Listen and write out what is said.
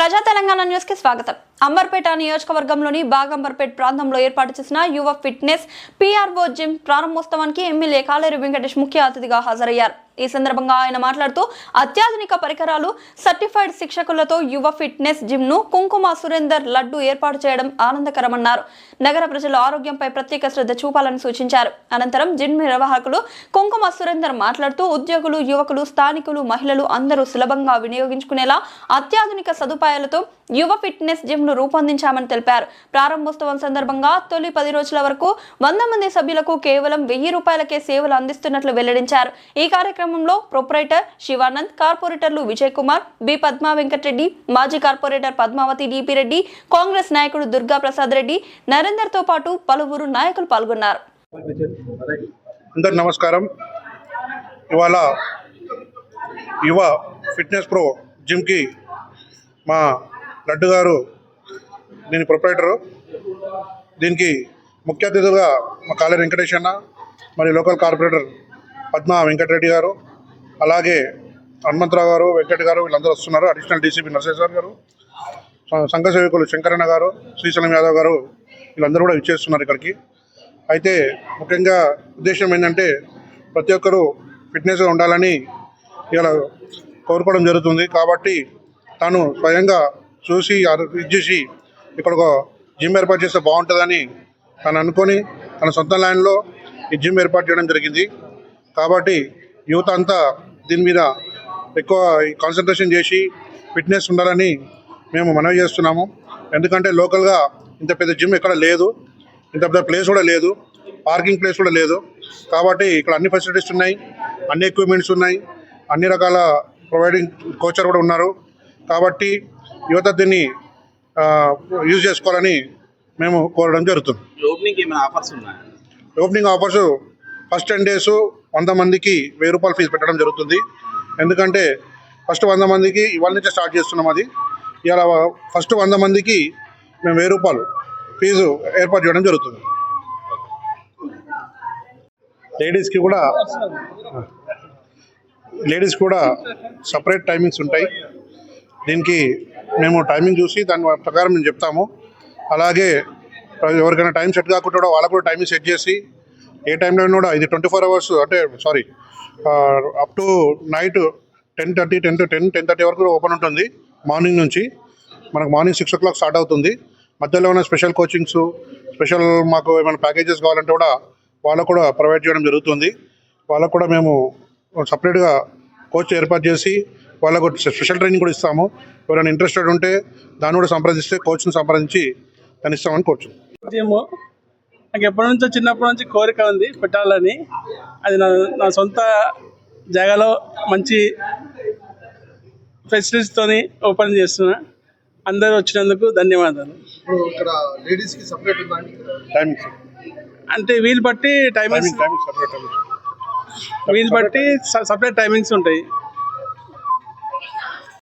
ప్రజా తెలంగాణ న్యూస్కి స్వాగతం. అంబర్పేట నియోజకవర్గంలోని బాగంబర్పేట్ ప్రాంతంలో ఏర్పాటు చేసిన యువ ఫిట్నెస్ పీఆర్ఓ జిమ్ ప్రారంభోత్సవానికి ఎమ్మెల్యే కాలేరు వెంకటేష్ ముఖ్య అతిథిగా హాజరయ్యారు. ఈ సందర్భంగా ఆయన మాట్లాడుతూ అత్యాధునిక పరికరాలు సర్టిఫైడ్ శిక్షకులతో యువ ఫిట్నెస్ జిమ్ను కుంకుమ సురేందర్ లడ్డు ఏర్పాటు చేయడం ఆనందకరమన్నారు. నగర ప్రజల ఆరోగ్యంపై ప్రత్యేక శ్రద్ధ చూపాలని సూచించారు. అనంతరం జిమ్ నిర్వాహకులు కుంకుమ సురేందర్ మాట్లాడుతూ ఉద్యోగులు యువకులు స్థానికులు మహిళలు అందరూ సులభంగా వినియోగించుకునేలా అత్యాధునిక సదుపాయాలతో యువ ఫిట్నెస్ జిమ్ ను రూపొందించామని తెలిపారు. ప్రారంభోత్సవం సందర్భంగా తొలి పది రోజుల వరకు వంద మంది సభ్యులకు కేవలం వెయ్యి రూపాయలకే సేవలు అందిస్తున్నట్లు వెల్లడించారు. ఈ కార్యక్రమంలో ప్రొపరేటర్ శివానంద్ కార్పొరేటర్లు విజయ్ కుమార్ బి పద్మా వెంకటరెడ్డి మాజీ కార్పొరేటర్ పద్మావతి డిపి రెడ్డి కాంగ్రెస్ నాయకుడు దుర్గా ప్రసాద్ రెడ్డి నరేందర్తో పాటు పలువురు నాయకులు పాల్గొన్నారు. అందరు నమస్కారం. ఇవాళ యువ ఫిట్నెస్ ప్రో జిమ్కి మా లడ్డు గారు దీని ప్రొపరేటరు దీనికి ముఖ్య అతిథులుగా మా కాళీ వెంకటేష్ అన్న మరి లోకల్ కార్పొరేటర్ పద్మ వెంకటరెడ్డి గారు అలాగే హనుమంతరావు గారు వెంకట్ గారు వీళ్ళందరూ వస్తున్నారు. అడిషనల్ డీసీపీ నరసేశ్వర్ గారు సంఘ సేవకులు శంకరన్న గారు శ్రీశైలం యాదవ్ గారు వీళ్ళందరూ కూడా ఇచ్చేస్తున్నారు ఇక్కడికి. అయితే ముఖ్యంగా ఉద్దేశం ఏంటంటే ప్రతి ఒక్కరూ ఫిట్నెస్గా ఉండాలని ఇలా కోరుకోవడం జరుగుతుంది. కాబట్టి తను స్వయంగా చూసి ఇది చేసి ఇక్కడ ఒక జిమ్ ఏర్పాటు చేస్తే బాగుంటుందని తను అనుకొని తన సొంత ల్యాండ్లో ఈ జిమ్ ఏర్పాటు చేయడం జరిగింది. కాబట్టి యువత అంతా దీని మీద ఎక్కువ కాన్సన్ట్రేషన్ చేసి ఫిట్నెస్ ఉండాలని మేము మనవి చేస్తున్నాము. ఎందుకంటే లోకల్గా ఇంత పెద్ద జిమ్ ఎక్కడ లేదు. ఇంత పెద్ద ప్లేస్ కూడా లేదు. పార్కింగ్ ప్లేస్ కూడా లేదు. కాబట్టి ఇక్కడ అన్ని ఫెసిలిటీస్ ఉన్నాయి. అన్ని ఎక్విప్మెంట్స్ ఉన్నాయి. అన్ని రకాల ప్రొవైడింగ్ కోచర్ కూడా ఉన్నారు. కాబట్టి యువత దీన్ని యూజ్ చేసుకోవాలని మేము కోరడం జరుగుతుంది. ఓపెనింగ్ ఏమైనా ఆఫర్స్ ఉన్నాయా? Opening offers first ten days వంద మందికి వెయ్యి రూపాయలు ఫీజు పెట్టడం జరుగుతుంది. ఎందుకంటే ఫస్ట్ వంద మందికి ఇవాళ నుంచే స్టార్ట్ చేస్తున్నాం అది. ఇవాళ ఫస్ట్ వంద మందికి మేము వెయ్యి రూపాయలు ఫీజు ఏర్పాటు చేయడం జరుగుతుంది. లేడీస్కి కూడా లేడీస్ కూడా సపరేట్ టైమింగ్స్ ఉంటాయి. దీనికి మేము టైమింగ్ చూసి దాని ప్రకారం మేము చెప్తాము. అలాగే ఎవరికైనా టైం సెట్ కాకుండా వాళ్ళకు కూడా టైమింగ్ సెట్ చేసి ఏ టైంలో కూడా ఇది ట్వంటీ ఫోర్ అవర్స్ అంటే sorry up to night ten thirty ten to ten ten thirty వరకు ఓపెన్ ఉంటుంది మార్నింగ్ నుంచి. మనకు morning six o'clock start అవుతుంది. మధ్యలో ఉన్న స్పెషల్ కోచింగ్స్ స్పెషల్ మాకు ఏమైనా ప్యాకేజెస్ కావాలంటే కూడా వాళ్ళకు కూడా ప్రొవైడ్ చేయడం జరుగుతుంది. వాళ్ళకు కూడా మేము సపరేట్గా కోచ్ ఏర్పాటు చేసి వాళ్ళకు స్పెషల్ ట్రైనింగ్ కూడా ఇస్తాము. ఎవరైనా ఇంట్రెస్టెడ్ ఉంటే దాన్ని కూడా సంప్రదిస్తే కోచ్ని సంప్రదించి దాన్ని ఇస్తామని కోరుచున్నాం ఉద్యమం నాకు ఎప్పటి నుంచో చిన్నప్పటి నుంచి కోరిక ఉంది పెట్టాలని. అది నా నా సొంత జాగాలో మంచి ఫెసిలిటీస్తోని ఓపెన్ చేస్తున్నా. అందరూ వచ్చినందుకు ధన్యవాదాలు. ఇప్పుడు ఇక్కడ లేడీస్కి సపరేట్ టైమింగ్స్ అంటే వీలు బట్టి టైమింగ్స్ వీలు బట్టి సపరేట్ టైమింగ్స్ ఉంటాయి.